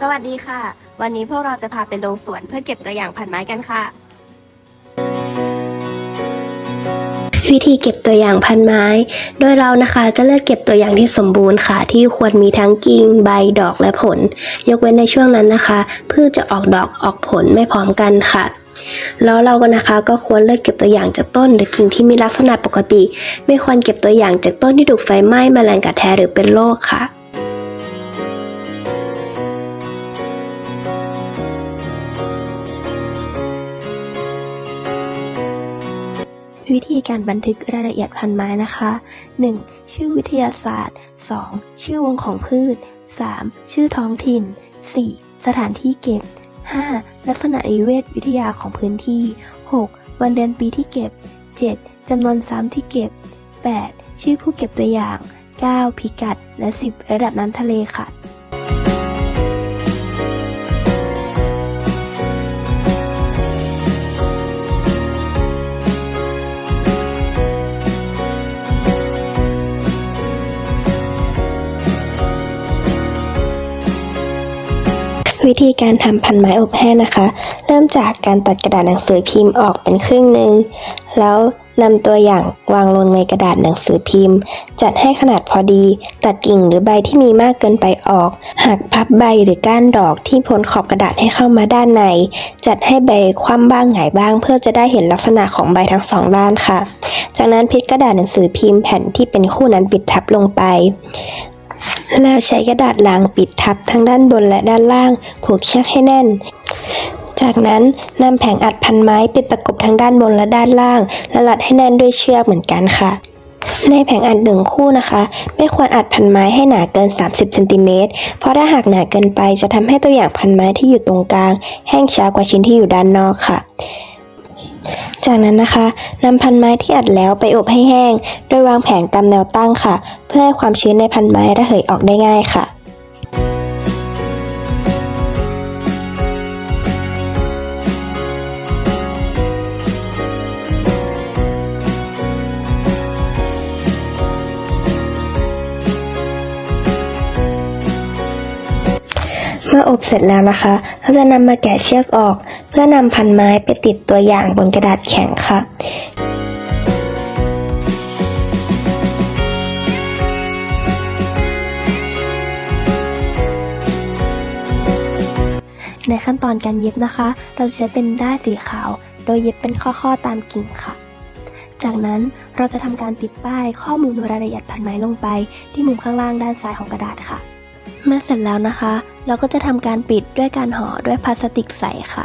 สวัสดีค่ะ วันนี้พวกเราจะพาไปลงสวนเพื่อเก็บตัวอย่างพันไม้กันค่ะ วิธีเก็บตัวอย่างพันไม้ โดยเรานะคะจะเลือกเก็บตัวอย่างที่สมบูรณ์ค่ะ ที่ควรมีทั้งกิ่งใบดอกและผล ยกเว้นในช่วงนั้นนะคะพืชจะออกดอกออกผลไม่พร้อมกันค่ะแล้วเราก็นะคะก็ควรเลือกเก็บตัวอย่างจากต้นหรือกิ่งที่มีลักษณะปกติ ไม่ควรเก็บตัวอย่างจากต้นที่ถูกไฟไหม้แมลงกัดแทหรือเป็นโรคค่ะ วิธีการบันทึกรายละเอียดพันไม้นะคะ 1. ชื่อวิทยาศาสตร์ 2. ชื่อวงของพืช 3. ชื่อท้องถิ่น 4. สถานที่เก็บ 5. ลักษณะนิเวศวิทยาของพื้นที่ 6. วันเดือนปีที่เก็บ 7. จำนวนซ้ำที่เก็บ 8. ชื่อผู้เก็บตัวอย่าง 9. พิกัด และ 10 ระดับน้ำทะเลค่ะ วิธีการทำพันไม้อบแห้งนะคะ เริ่มจากการตัดกระดาษหนังสือพิมพ์ออกเป็นครึ่งหนึ่ง แล้วนำตัวอย่างวางลงในกระดาษหนังสือพิมพ์ จัดให้ขนาดพอดี ตัดกิ่งหรือใบที่มีมากเกินไปออก หักพับใบหรือก้านดอกที่พ้นขอบกระดาษให้เข้ามาด้านใน จัดให้ใบคว่ำบ้างหงายบ้าง เพื่อจะได้เห็นลักษณะของใบทั้งสองด้านค่ะ จากนั้นพลิกกระดาษหนังสือพิมพ์แผ่นที่เป็นคู่นั้นปิดทับลงไป แล้วใช้กระดาษลังปิดทับทั้งด้านบนและด้านล่าง ผูกเชือกให้แน่น จากนั้นนำแผงอัดพันไม้ไปประกบทั้งด้านบนและด้านล่าง และรัดให้แน่นด้วยเชือกเหมือนกันค่ะ ในแผงอัดหนึ่งคู่นะคะ ไม่ควรอัดพันไม้ให้หนาเกิน 30เซนติเมตรเพราะถ้าหากหนาเกินไปจะทำให้ตัวอย่างพันไม้ที่อยู่ตรงกลาง แห้งช้ากว่าชิ้นที่อยู่ด้านนอกค่ะ จากนั้นนะคะนำพันไม้ที่อัดแล้วไปอบให้แห้ง โดยวางแผงตามแนวตั้งค่ะ เพื่อให้ความชื้นในพันไม้ระเหยออกได้ง่ายค่ะ อบเสร็จแล้วนะคะเราจะนำมาแกะเชือกออก เพื่อนำพันไม้ไปติดตัวอย่างบนกระดาษแข็งค่ะในขั้นตอนการเย็บนะคะ เราจะใช้เป็นด้ายสีขาว โดยเย็บเป็นข้อๆตามกิ่งค่ะ จากนั้นเราจะทำการติดป้ายข้อมูลรายละเอียดพันไม้ลงไป ที่มุมข้างล่างด้านซ้ายของกระดาษค่ะ เมื่อเสร็จแล้วนะคะ เราก็จะทำการปิดด้วยการห่อด้วยพลาสติกใสค่ะ